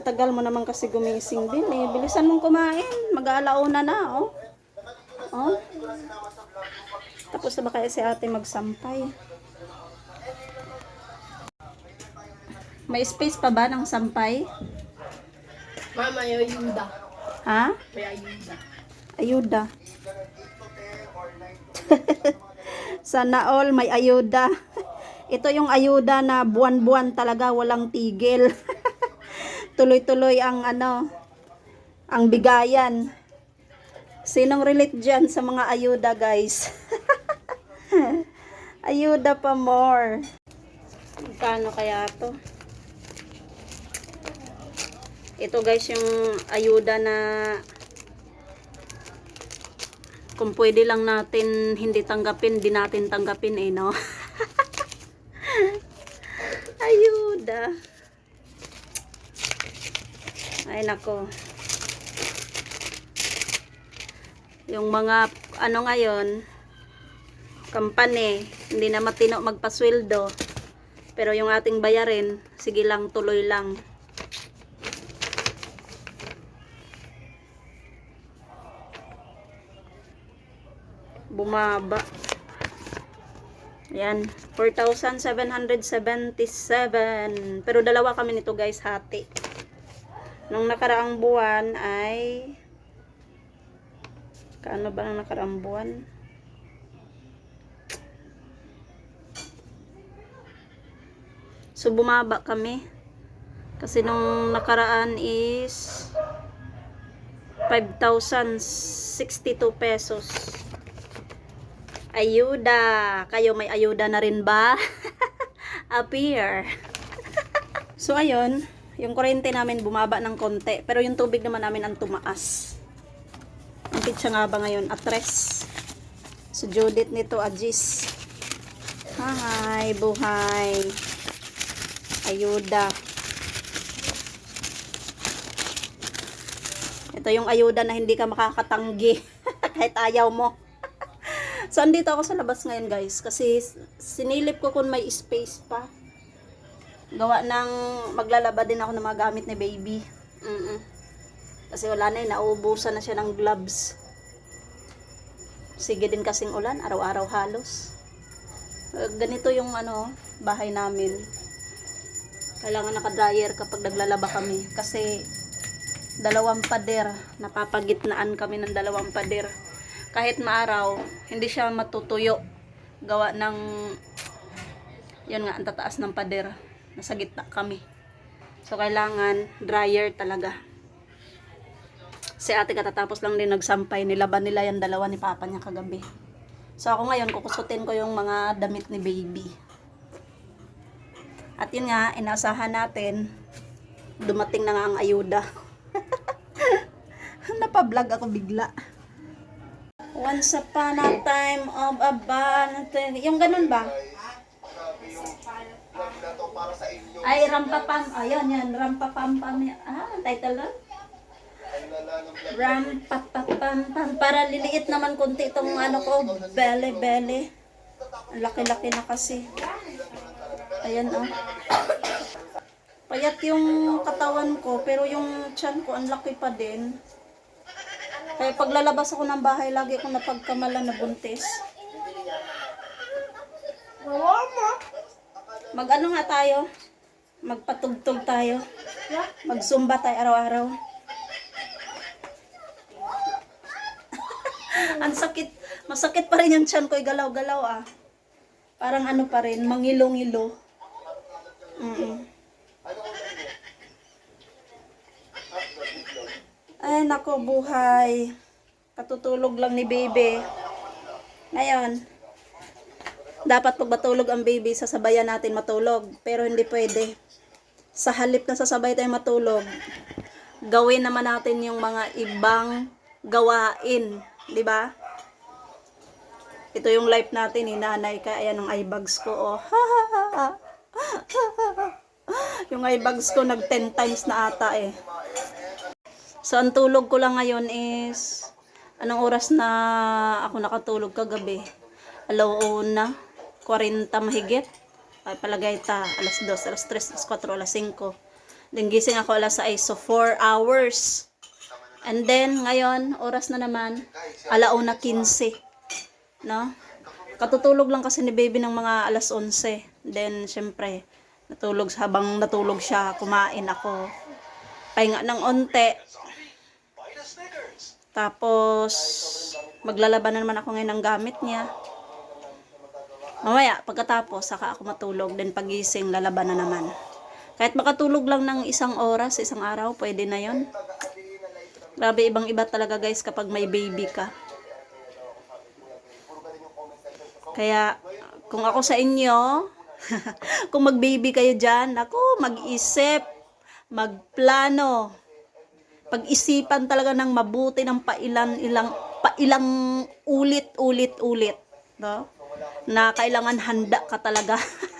Tagal mo naman kasi gumising din eh. Bilisan mong kumain. Mag-aalauna na, oh. Oh. Tapos na ba kaya si ate magsampay? May space pa ba ng sampay? Mama, may ayuda. Ha? May ayuda. Ayuda. Sana all may ayuda. Ito yung ayuda na buwan-buwan talaga walang tigil. Tuloy-tuloy ang ano, ang bigayan. Sinong relate dyan sa mga ayuda guys? ayuda pa more. Magkano kaya to? Ito guys yung ayuda na kung pwede lang natin hindi tanggapin, di natin tanggapin eh, no? Ayuda. Nako. Yung mga, ano ngayon, kampane, hindi na matino magpasweldo. Pero yung ating bayarin, sige lang, tuloy lang. bumaba. Yan, 4,777. Pero dalawa kami nito guys, hati. Nung nakaraang buwan ay kaano ba nung nakaraang buwan? So bumaba kami. Kasi nung nakaraan is 5,062 pesos. Ayuda. Kayo may ayuda na rin ba? Appear. so, ayun. Yung kuryente namin bumaba ng konti. Pero yung tubig naman namin ang tumaas. Ang pitsa nga ba ngayon? Atres. So, Judith nito, Ajis. Hi, buhay. Ayuda. Ito yung ayuda na hindi ka makakatanggi. Kahit ayaw mo. So, andito ako sa labas ngayon, guys. Kasi, sinilip ko kung may space pa. Gawa ng, maglalaba din ako ng mga gamit ni baby. Mm Kasi wala na eh, nauubusan na siya ng gloves. Sige din kasing ulan, araw-araw halos. Uh, ganito yung ano, bahay namin. Kailangan naka-dryer kapag naglalaba kami. Kasi, dalawang pader. Napapagitnaan kami ng dalawang pader kahit maaraw, hindi siya matutuyo. Gawa ng, yun nga, ang tataas ng pader. Nasa gitna kami. So, kailangan dryer talaga. Si ate katatapos lang din nagsampay. Nilaban nila yung dalawa ni papa niya kagabi. So, ako ngayon, kukusutin ko yung mga damit ni baby. At yun nga, inasahan natin, dumating na nga ang ayuda. Napablog ako bigla. Once upon a time of a band. Yung ganun ba? Ay, rampapam. Ayun, yan. Rampapam pam. Ah, ang title lang? Rampapapam pam. Para liliit naman konti itong ano ko. Bele. Ang laki-laki na kasi. Ayan, oh. Payat yung katawan ko, pero yung tiyan ko, ang laki pa din. Kaya paglalabas ako ng bahay, lagi akong napagkamalan na buntis. Mag ano nga tayo? Magpatugtog tayo. Magsumba tayo araw-araw. Ang sakit. Masakit pa rin yung tiyan ko. Galaw-galaw ah. Parang ano pa rin. Mangilo-ngilo. Mm Ay, nako, buhay. Katutulog lang ni baby. Ngayon, dapat pag matulog ang baby, sasabayan natin matulog. Pero hindi pwede. Sa halip na sasabay tayo matulog, gawin naman natin yung mga ibang gawain. di ba? Ito yung life natin, ni nanay ka. Ayan ang eye bags ko, oh. yung eye bags ko nag 10 times na ata eh. So, ang tulog ko lang ngayon is, anong oras na ako nakatulog kagabi? Alaw na, 40 mahigit. Ay, palagay ta, alas 2, alas 3, alas 4, alas 5. Then gising ako alas 6, so 4 hours. And then, ngayon, oras na naman, alauna 15. No? Katutulog lang kasi ni baby ng mga alas 11. Then, syempre, natulog habang natulog siya, kumain ako. Pahinga ng onte. Tapos, maglalaban na naman ako ngayon ng gamit niya. Mamaya, pagkatapos, saka ako matulog. Then pagising, lalaban na naman. Kahit makatulog lang ng isang oras, isang araw, pwede na yon. Grabe, ibang iba talaga guys kapag may baby ka. Kaya, kung ako sa inyo, kung mag-baby kayo dyan, ako, mag-isip, magplano, pag-isipan talaga ng mabuti ng pailan ilang pailang ulit ulit ulit no na kailangan handa ka talaga